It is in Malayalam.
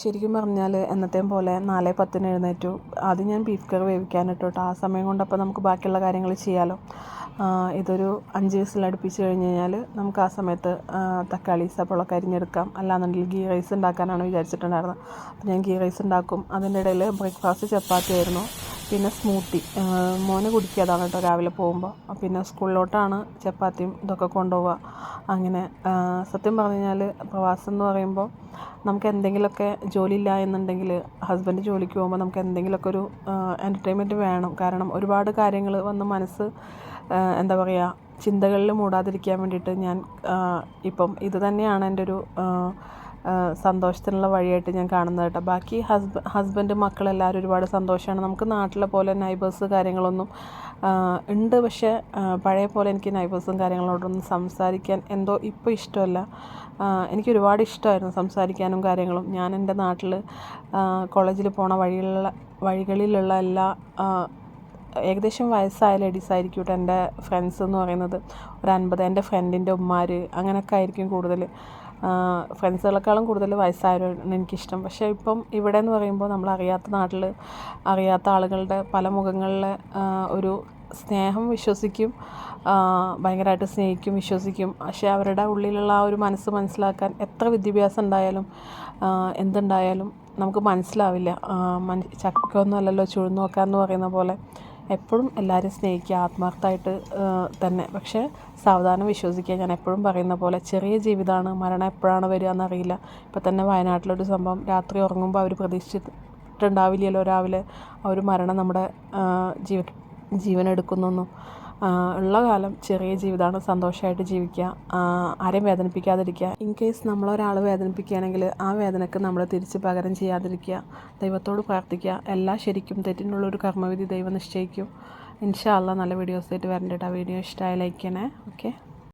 ശരിക്കും പറഞ്ഞാൽ എന്നത്തെയും പോലെ നാല് പത്തിന് എഴുന്നേറ്റു. ആദ്യം ഞാൻ ബീഫ് കറി വേവിക്കാനിട്ടു കേട്ടോ ആ സമയം കൊണ്ടപ്പോൾ നമുക്ക് ബാക്കിയുള്ള കാര്യങ്ങൾ ചെയ്യാമല്ലോ ഇതൊരു അഞ്ച് വിസിൽ അടുപ്പിച്ച് കഴിഞ്ഞ് കഴിഞ്ഞാൽ നമുക്ക് ആ സമയത്ത് തക്കാളി സപ്പോളൊക്കെ അരിഞ്ഞെടുക്കാം അല്ലാന്നുണ്ടെങ്കിൽ ഗീ റൈസ് ഉണ്ടാക്കാനാണ് വിചാരിച്ചിട്ടുണ്ടായിരുന്നത്. അപ്പോൾ ഞാൻ ഗീ റൈസ് ഉണ്ടാക്കും. അതിന്റെ ഇടയിൽ ബ്രേക്ക്ഫാസ്റ്റ് ചപ്പാത്തി ആയിരുന്നു. പിന്നെ സ്മൂത്തി മോന് കുടിക്കാതാണ് കേട്ടോ രാവിലെ പോകുമ്പോൾ. പിന്നെ സ്കൂളിലോട്ടാണ് ചപ്പാത്തിയും ഇതൊക്കെ കൊണ്ടുപോവുക. അങ്ങനെ സത്യം പറഞ്ഞു കഴിഞ്ഞാൽ പ്രവാസം എന്ന് പറയുമ്പോൾ നമുക്ക് എന്തെങ്കിലുമൊക്കെ ജോലി ഇല്ല എന്നുണ്ടെങ്കിൽ ഹസ്ബൻഡ് ജോലിക്ക് പോകുമ്പോൾ നമുക്ക് എന്തെങ്കിലുമൊക്കെ ഒരു എന്റർടൈൻമെന്റ് വേണം. കാരണം ഒരുപാട് കാര്യങ്ങൾ വന്ന് മനസ്സ് എന്താ പറയുക ചിന്തകളിൽ മൂടാതിരിക്കാൻ വേണ്ടിയിട്ട് ഞാൻ ഇപ്പം ഇത് തന്നെയാണ് എന്റെ ഒരു സന്തോഷത്തിനുള്ള വഴിയായിട്ട് ഞാൻ കാണുന്നത് കേട്ടോ. ബാക്കി ഹസ്ബ ഹസ്ബൻഡ് മക്കളെല്ലാവരും ഒരുപാട് സന്തോഷമാണ്. നമുക്ക് നാട്ടിലെ പോലെ നൈബേഴ്സ് കാര്യങ്ങളൊന്നും ഉണ്ട്. പക്ഷേ പഴയ പോലെ എനിക്ക് നൈബേഴ്സും കാര്യങ്ങളോടൊന്നും സംസാരിക്കാൻ എന്തോ ഇപ്പോൾ ഇഷ്ടമല്ല. എനിക്ക് ഒരുപാട് ഇഷ്ടമായിരുന്നു സംസാരിക്കാനും കാര്യങ്ങളും. ഞാൻ എന്റെ നാട്ടിൽ കോളേജിൽ പോണ വഴിയിലുള്ള വഴികളിലുള്ള എല്ലാ ഏകദേശം വയസ്സായ ലേഡീസ് ആയിരിക്കും കേട്ടോ എന്റെ ഫ്രണ്ട്സ് എന്ന് പറയുന്നത്. ഒരു അൻപത് എന്റെ ഫ്രണ്ടിന്റെ ഉമ്മാർ അങ്ങനെയൊക്കെ ആയിരിക്കും കൂടുതൽ. ഫ്രണ്ട്സുകളെക്കാളും കൂടുതൽ വയസ്സായവരാണ് എനിക്കിഷ്ടം. പക്ഷേ ഇപ്പം ഇവിടെ എന്ന് പറയുമ്പോൾ നമ്മൾ അറിയാത്ത നാട്ടിൽ അറിയാത്ത ആളുകളുടെ പല മുഖങ്ങളിലെ ഒരു സ്നേഹം വിശ്വസിക്കും ഭയങ്കരമായിട്ട് സ്നേഹിക്കും വിശ്വസിക്കും. പക്ഷേ അവരുടെ ഉള്ളിലുള്ള ആ ഒരു മനസ്സ് മനസ്സിലാക്കാൻ എത്ര വിദ്യാഭ്യാസം ഉണ്ടായാലും എന്തുണ്ടായാലും നമുക്ക് മനസ്സിലാവില്ല. ചക്ക ചക്കൊന്നും അല്ലല്ലോ ചുഴന്നു നോക്കാന്ന് പറയുന്ന പോലെ. എപ്പോഴും എല്ലാവരും സ്നേഹിക്കുക ആത്മാർത്ഥമായിട്ട് തന്നെ. പക്ഷേ സാവധാനം വിശ്വസിക്കുക. ഞാൻ എപ്പോഴും പറയുന്ന പോലെ ചെറിയ ജീവിതമാണ് മരണം എപ്പോഴാണ് വരിക എന്നറിയില്ല. ഇപ്പം തന്നെ വയനാട്ടിലൊരു സംഭവം രാത്രി ഉറങ്ങുമ്പോൾ അവർ പ്രതീക്ഷിച്ചിട്ടുണ്ടാവില്ലല്ലോ രാവിലെ. ആ ഒരു മരണം നമ്മുടെ ജീവൻ എടുക്കുന്നൊന്നും ഉള്ള കാലം ചെറിയ ജീവിതമാണ് സന്തോഷമായിട്ട് ജീവിക്കുക ആരെയും വേദനിപ്പിക്കാതിരിക്കുക. ഇൻ കേസ് നമ്മളൊരാൾ വേദനിപ്പിക്കുകയാണെങ്കിൽ ആ വേദനക്ക് നമ്മൾ തിരിച്ച് പകരം ചെയ്യാതിരിക്കുക ദൈവത്തോട് പ്രാർത്ഥിക്കുക. എല്ലാ ശരിക്കും തെറ്റിനുള്ളൊരു കർമ്മവിധി ദൈവം നിശ്ചയിക്കും. ഇൻഷാ അല്ല നല്ല വീഡിയോസായിട്ട് വരണ്ടേട്ടാ. വീഡിയോ ഇഷ്ടമായി ലൈക്ക് ചെയ്യണേ. ഓക്കെ